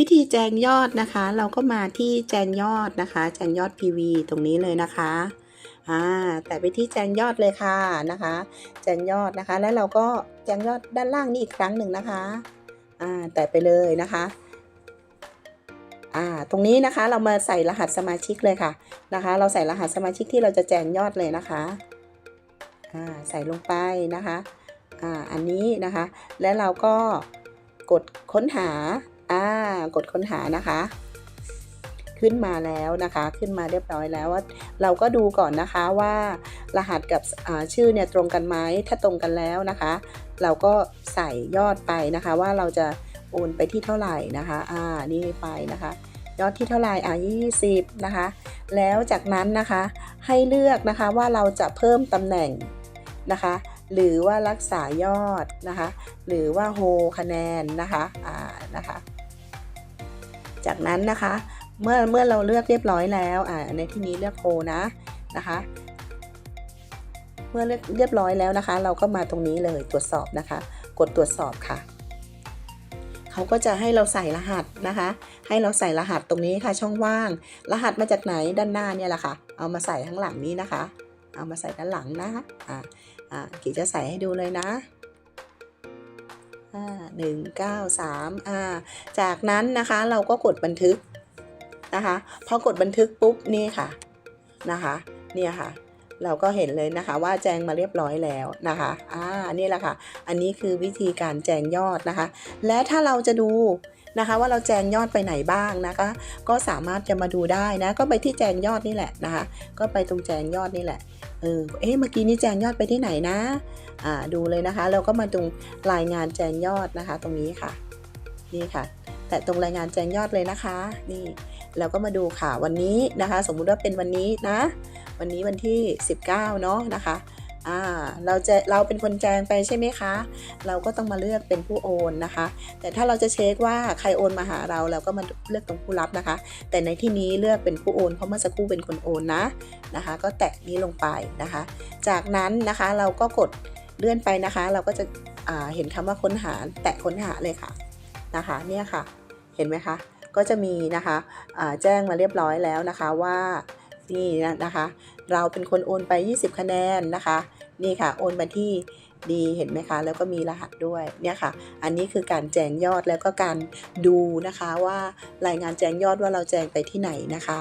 วิธีแจงยอดนะคะ เราก็มาที่แจงยอดนะคะ แจงยอด PV ตรงนี้เลยนะคะอ่าแต่ไปที่แจงยอดเลยค่ะนะคะ แจงยอดนะคะ แล้วเราก็แจงยอดด้านล่างนี้อีกครั้งหนึ่งนะคะอ่าแต่ไปเลยนะคะอ่าตรงนี้นะคะเรามาใส่รหัสสมาชิกเลยค่ะนะคะ เราใส่รหัสสมาชิกที่เราจะแจงยอดเลยนะคะอ่าใส่ลงไปนะคะอ่าอันนี้นะคะ และเราก็กดค้นหา อ่ากดค้นหานะคะ ขึ้นมาแล้วนะคะ ขึ้นมาเรียบร้อยแล้วว่า เราก็ดูก่อนนะคะว่ารหัสกับชื่อเนี่ยตรงกันไหมถ้าตรงกันแล้วนะคะ เราก็ใส่ยอดไปนะคะ ว่าเราจะโอนไปที่เท่าไหร่นะคะ อ่านี่ไปนะคะยอดที่เท่าไหร่อ่า20 นะคะ แล้วจากนั้นนะคะให้เลือกนะคะว่าเราจะเพิ่มตำแหน่งนะคะ หรือว่ารักษายอดนะคะ หรือว่าโฮคะแนนนะคะ อ่า นะคะ จากนั้นนะคะ เมื่อเมื่อเราเลือกเรียบร้อยแล้วอ่าในที่นี้เลือกโฮนะนะคะ เมื่อเลือกเรียบร้อยแล้วนะคะ เราก็มาตรงนี้เลยตรวจสอบนะคะ กดตรวจสอบค่ะเขาก็จะให้เราใส่รหัสนะคะ ให้เราใส่รหัสตรงนี้ค่ะช่องว่าง รหัสมาจากไหนด้านหน้าเนี่ยแหละค่ะ เอามาใส่ข้างหลังนี้นะคะ เอามาใส่ด้านหลังนะคะอ่าอ่ากีจะใส่ให้ดูเลยนะ อ่าหนึ่งเก้าสามอ่าจากนั้นนะคะเราก็กดบันทึกนะคะพอกดบันทึกปุ๊บนี่ค่ะนะคะเนี่ยค่ะเราก็เห็นเลยนะคะว่าแจ้งมาเรียบร้อยแล้วนะคะอ่านี่แหละค่ะ อันนี้คือวิธีการแจ้งยอดนะคะ และถ้าเราจะดู นะคะ ว่าเราแจ้งยอดไปไหนบ้างนะคะ ก็สามารถจะมาดูได้นะ ก็ไปที่แจ้งยอดนี่แหละนะคะ ก็ไปตรงแจ้งยอดนี่แหละเออเอ๊ะเมื่อกี้นี้แจ้งยอดไปที่ไหนนะอ่าดูเลยนะคะเราก็มาตรงรายงานแจ้งยอดนะคะ ตรงนี้ค่ะ นี่ค่ะ แต่ตรงรายงานแจ้งยอดเลยนะคะ นี่เราก็มาดูค่ะวันนี้นะคะ สมมุติว่าเป็นวันนี้นะ วันนี้วันที่ 19เนาะนะคะ อ่าเราจะเราเป็นคนแจ้งไปใช่ไหมคะ เราก็ต้องมาเลือกเป็นผู้โอนนะคะ แต่ถ้าเราจะเช็คว่าใครโอนมาหาเราเราก็มาเลือกตรงผู้รับนะคะ แต่ในที่นี้เลือกเป็นผู้โอนเพราะเมื่อสักครู่เป็นคนโอนนะนะคะ ก็แตะนี้ลงไปนะคะ จากนั้นนะคะเราก็กดเลื่อนไปนะคะ เราก็จะเห็นคำว่าค้นหาแตะค้นหาเลยค่ะนะคะเนี่ยค่ะ เห็นไหมคะก็จะมีนะคะอ่าแจ้งมาเรียบร้อยแล้วนะคะว่า นี่นะคะ เราเป็นคนโอนไป 20 คะแนนนะคะ นี่ค่ะ โอนมาที่ดีเห็นไหมคะ แล้วก็มีรหัสด้วยเนี่ยค่ะ อันนี้คือการแจ้งยอดแล้วก็การดูนะคะว่ารายงานแจ้งยอดว่าเราแจ้งไปที่ไหนนะคะ